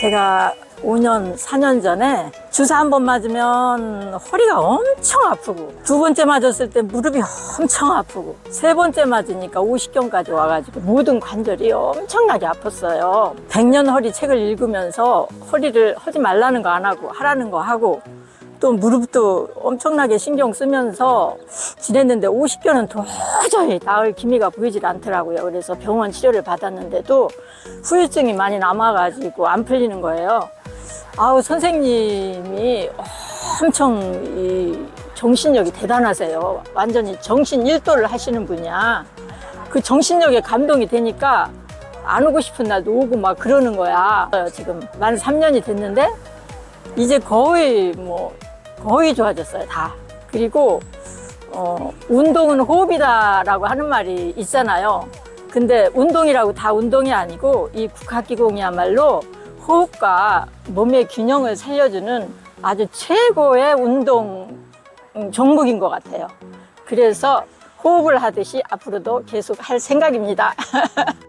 제가 5년, 4년 전에 주사 한 번 맞으면 허리가 엄청 아프고 두 번째 맞았을 때 무릎이 엄청 아프고 세 번째 맞으니까 50견까지 와가지고 모든 관절이 엄청나게 아팠어요. 100년 허리 책을 읽으면서 허리를 하지 말라는 거 안 하고 하라는 거 하고 또 무릎도 엄청나게 신경 쓰면서 지냈는데 50견은 도저히 나을 기미가 보이질 않더라고요. 그래서 병원 치료를 받았는데도 후유증이 많이 남아가지고 안 풀리는 거예요. 아우, 선생님이 엄청 이 정신력이 대단하세요. 완전히 정신 일도를 하시는 분이야. 그 정신력에 감동이 되니까 안 오고 싶은 날도 오고 막 그러는 거야. 지금 만 3년이 됐는데 이제 거의 뭐 거의 좋아졌어요 다. 그리고 어, 운동은 호흡이다라고 하는 말이 있잖아요. 근데 운동이라고 다 운동이 아니고 이 국학기공이야말로 호흡과 몸의 균형을 살려주는 아주 최고의 운동 음, 종목인 것 같아요. 그래서 호흡을 하듯이 앞으로도 계속 할 생각입니다